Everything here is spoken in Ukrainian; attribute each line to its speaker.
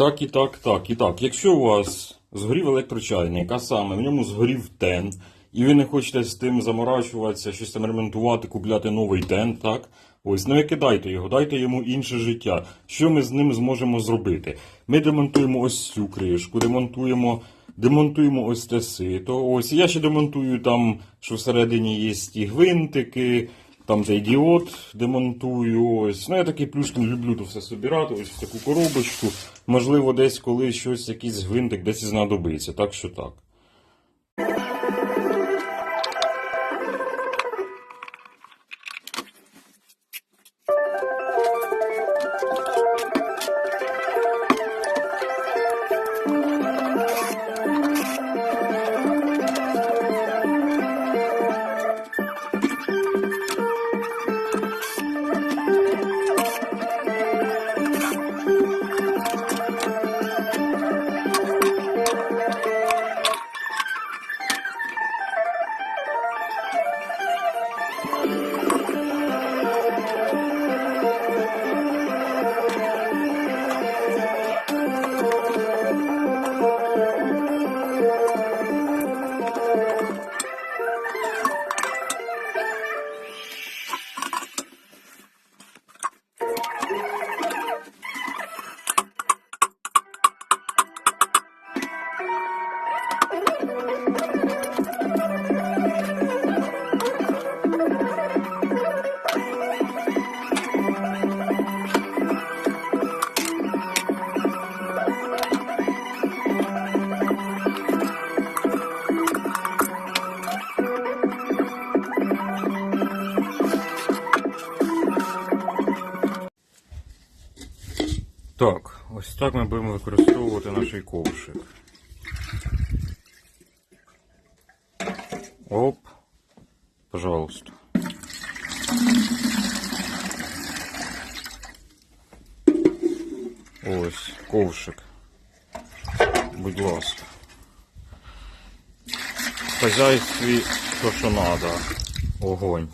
Speaker 1: Так і так, так і так. Якщо у вас згорів електрочайник, а саме в ньому згорів тен, і ви не хочете з тим заморачуватися, щось там ремонтувати, купляти новий тен, так? Ось, не викидайте його, дайте йому інше життя. Що ми з ним зможемо зробити? Ми демонтуємо ось цю кришку, демонтуємо, демонтуємо ось те сито. Ось я ще демонтую там, що всередині є ті гвинтики. Там цей діод демонтую. Ось. Ну, я такий плюшкін люблю то все собирати, ось в таку коробочку. Можливо, десь коли щось, якийсь гвинтик десь знадобиться. Так що так. Thank you. Так, ось так ми будемо використовувати наш ковшик. Оп. Пожалуйста. Ось, ковшик. Будь ласка. В хазяйстві то, що надо. Огонь.